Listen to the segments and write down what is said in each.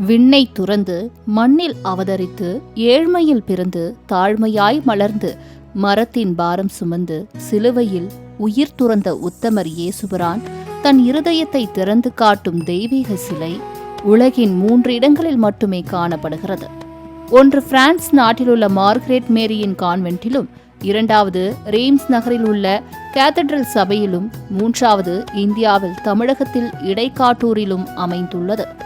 விண்ணை துறந்து மண்ணில் அவதரித்து ஏழ்மையில் பிறந்து தாழ்மையாய் மலர்ந்து மரத்தின் பாரம் சுமந்து சிலுவையில் உயிர் துறந்த உத்தமர் இயேசுபிரான் தன் இருதயத்தை திறந்து காட்டும் தெய்வீக சிலை உலகின் மூன்று இடங்களில் மட்டுமே காணப்படுகிறது. ஒன்று பிரான்ஸ் நாட்டிலுள்ள மார்கரெட் மேரியின் கான்வென்ட்டிலும் இரண்டாவது ரீம்ஸ் நகரில் உள்ள கேத்தட்ரல் சபையிலும் மூன்றாவது இந்தியாவில் தமிழகத்தில் இடைக்காட்டூரிலும் அமைந்துள்ளது.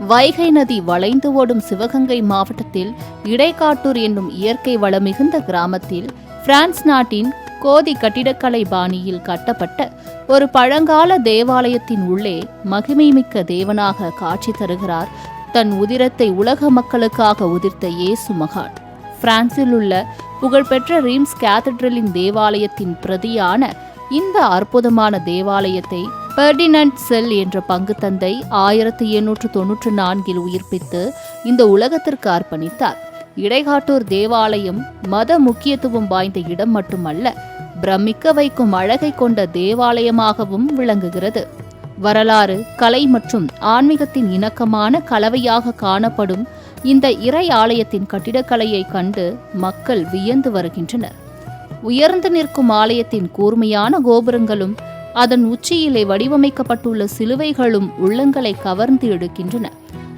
வைகை நதி வளைந்து ஓடும் சிவகங்கை மாவட்டத்தில் இடைக்காட்டூர் என்னும் இயற்கை வளம் மிகுந்த கிராமத்தில் பிரான்ஸ் நாட்டின் கோதி கட்டிடக்கலை பாணியில் கட்டப்பட்ட ஒரு பழங்கால தேவாலயத்தின் உள்ளே மகிமைமிக்க தேவனாக காட்சி தருகிறார் தன் உதிரத்தை உலக மக்களுக்காக உதிர்த்த இயேசு மகான். பிரான்சில் உள்ள புகழ்பெற்ற ரீம்ஸ் கேத்தட்ரலின் தேவாலயத்தின் பிரதியான இந்த அற்புதமான தேவாலயத்தை பெர்டினன்ட் செல் என்ற பங்கு தந்தை ஆயிரத்தி எண்ணூற்று தொன்னூற்று நான்கில் உயிர்ப்பித்து இந்த உலகத்திற்கு அர்ப்பணித்தார். இடைகாட்டூர் தேவாலயம் மத முக்கியத்துவம் வாய்ந்த இடம் மட்டுமல்ல பிரமிக்க வைக்கும் அழகை கொண்ட தேவாலயமாகவும் விளங்குகிறது. வரலாறு கலை மற்றும் ஆன்மீகத்தின் இணக்கமான கலவையாக காணப்படும் இந்த இறை ஆலயத்தின் கட்டிடக்கலையை கண்டு மக்கள் வியந்து வருகின்றனர். உயர்ந்து நிற்கும் ஆலயத்தின் கூர்மையான கோபுரங்களும் அதன் உச்சியிலே வடிவமைக்கப்பட்டுள்ள சிலுவைகளும் உள்ளங்களை கவர்ந்து எடுக்கின்றன.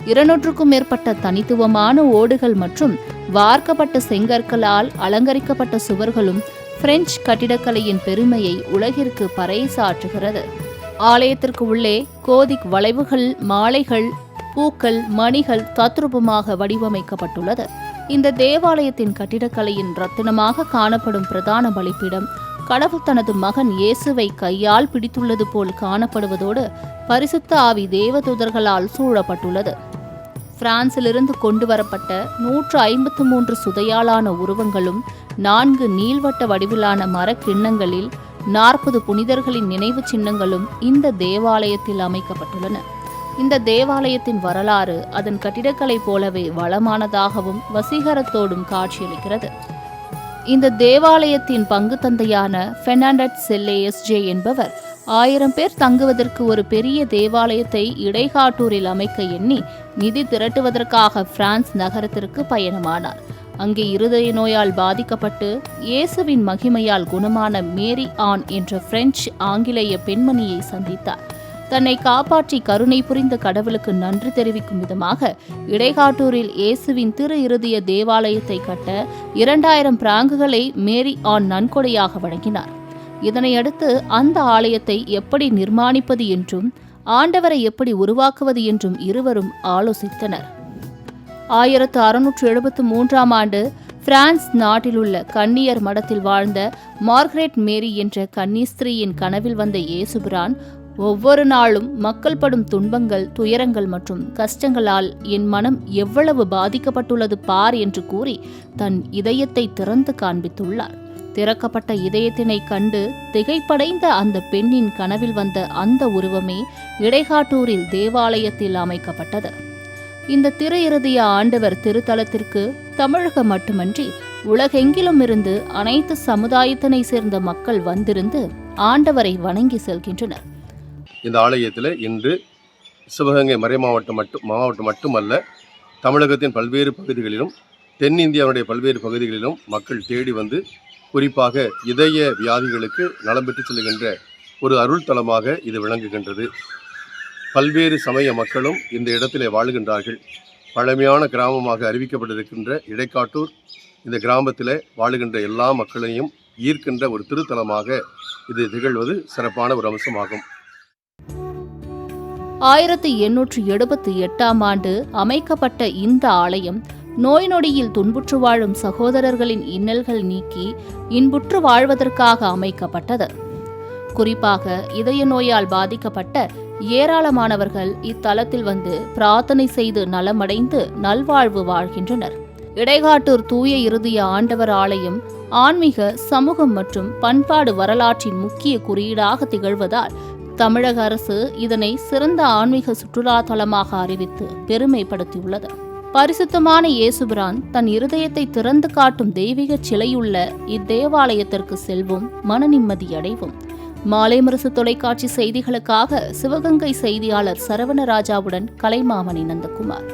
இருநூற்றுக்கும் மேற்பட்ட தனித்துவமான ஓடுகள் மற்றும் வார்க்கப்பட்ட செங்கற்களால் அலங்கரிக்கப்பட்ட சுவர்களும் பிரெஞ்சு கட்டிடக்கலையின் பெருமையை உலகிற்கு பறைசாற்றுகிறது. ஆலயத்திற்கு உள்ளே கோதிக் வளைவுகள் மாலைகள் பூக்கள் மணிகள் தத்ரூபமாக வடிவமைக்கப்பட்டுள்ளது. இந்த தேவாலயத்தின் கட்டிடக்கலையின் ரத்தினமாக காணப்படும் பிரதான பலிப்பீடம் கடவுள் தனது மகன் இயேசுவை கையால் பிடித்துள்ளது போல் காணப்படுவதோடு பரிசுத்த ஆவி தேவதூதர்களால் சூழப்பட்டுள்ளது. பிரான்சிலிருந்து கொண்டு வரப்பட்ட நூற்று ஐம்பத்து மூன்று சுதையாலான உருவங்களும் நான்கு நீள்வட்ட வடிவிலான மரக்கிண்ணங்களில் நாற்பது புனிதர்களின் நினைவு சின்னங்களும் இந்த தேவாலயத்தில் அமைக்கப்பட்டுள்ளன. இந்த தேவாலயத்தின் வரலாறு அதன் கட்டிடக்கலை போலவே வளமானதாகவும் வசீகரத்தோடும் காட்சியளிக்கிறது. இந்த தேவாலயத்தின் பங்கு தந்தையான பெர்னாண்டட் செல்லே எஸ்ஜே என்பவர் ஆயிரம் பேர் தங்குவதற்கு ஒரு பெரிய தேவாலயத்தை இடைகாட்டூரில் அமைக்க எண்ணி நிதி திரட்டுவதற்காக பிரான்ஸ் நகரத்திற்கு பயணமானார். அங்கே இருதய நோயால் பாதிக்கப்பட்டு இயேசுவின் மகிமையால் குணமான மேரி ஆன் என்ற பிரெஞ்சு ஆங்கிலேய பெண்மணியை சந்தித்தார். தன்னை காப்பாற்றி கருணை புரிந்த கடவுளுக்கு நன்றி தெரிவிக்கும் விதமாக இடைகாட்டூரில் இயேசுவின் திரு இருதய தேவாலயத்தை கட்ட இரண்டாயிரம் பிராங்குகளை மேரி ஆன் நன்கொடையாக வழங்கினார். இதனையடுத்து அந்த ஆலயத்தை எப்படி நிர்மாணிப்பது என்றும் ஆண்டவரை எப்படி உருவாக்குவது என்றும் இருவரும் ஆலோசித்தனர். ஆயிரத்து அறுநூற்று எழுபத்து மூன்றாம் ஆண்டு பிரான்ஸ் நாட்டிலுள்ள கன்னியர் மடத்தில் வாழ்ந்த மார்கரெட் மேரி என்ற கன்னிஸ்திரியின் கனவில் வந்த இயேசுபிரான் ஒவ்வொரு நாளும் மக்கள் படும் துன்பங்கள் துயரங்கள் மற்றும் கஷ்டங்களால் என் மனம் எவ்வளவு பாதிக்கப்பட்டுள்ளது பார் என்று கூறி தன் இதயத்தை திறந்து காண்பித்துள்ளார். திறக்கப்பட்ட இதயத்தினை கண்டு திகைப்படைந்த அந்த பெண்ணின் கனவில் வந்த அந்த உருவமே இடைகாட்டூரில் தேவாலயத்தில் அமைக்கப்பட்டது. இந்த திரு இறுதிய ஆண்டவர் திருத்தலத்திற்கு தமிழகம் மட்டுமன்றி உலகெங்கிலும் இருந்து அனைத்து சமுதாயத்தினை சேர்ந்த மக்கள் வந்திருந்து ஆண்டவரை வணங்கி செல்கின்றனர். இந்த ஆலயத்தில் இன்று சிவகங்கை மறை மாவட்டம் மட்டும் மாவட்டம் மட்டுமல்ல தமிழகத்தின் பல்வேறு பகுதிகளிலும் தென்னிந்தியாவுடைய பல்வேறு பகுதிகளிலும் மக்கள் தேடி வந்து குறிப்பாக இதய வியாதிகளுக்கு நலம் பெற்று செல்கின்ற ஒரு அருள் தலமாக இது விளங்குகின்றது. பல்வேறு சமய மக்களும் இந்த இடத்திலே வாழுகின்றார்கள். பழமையான கிராமமாக அறிவிக்கப்பட்டிருக்கின்ற இடைக்காட்டூர் இந்த கிராமத்தில் வாழுகின்ற எல்லா மக்களையும் ஈர்க்கின்ற ஒரு திருத்தலமாக இது திகழ்வது சிறப்பான ஒரு அம்சமாகும். ஆயிரத்தி எண்ணூற்று எழுபத்தி எட்டாம் ஆண்டு அமைக்கப்பட்ட இந்த ஆலயம் நோய் நொடியில் துன்புற்று வாழும் சகோதரர்களின் இன்னல்கள் நீக்கி இன்புற்று வாழ்வதற்காக அமைக்கப்பட்டது. குறிப்பாக இதய நோயால் பாதிக்கப்பட்ட ஏராளமானவர்கள் இத்தலத்தில் வந்து பிரார்த்தனை செய்து நலமடைந்து நல்வாழ்வு வாழ்கின்றனர். இடைகாட்டூர் தூய இறுதிய ஆண்டவர் ஆலயம் ஆன்மீக சமூகம் மற்றும் பண்பாடு வரலாற்றின் முக்கிய குறியீடாக திகழ்வதால் தமிழக அரசு இதனை சிறந்த ஆன்மீக சுற்றுலா தலமாக அறிவித்து பெருமைப்படுத்தியுள்ளது. பரிசுத்தமான இயேசுபிரான் தன் இருதயத்தை திறந்து காட்டும் தெய்வீக சிலையுள்ள இத்தேவாலயத்திற்கு செல்வோம் மன நிம்மதி அடைவோம். மாலை முரசு தொலைக்காட்சி செய்திகளுக்காக சிவகங்கை செய்தியாளர் சரவணராஜாவுடன் கலைமாமணி நந்தகுமார்.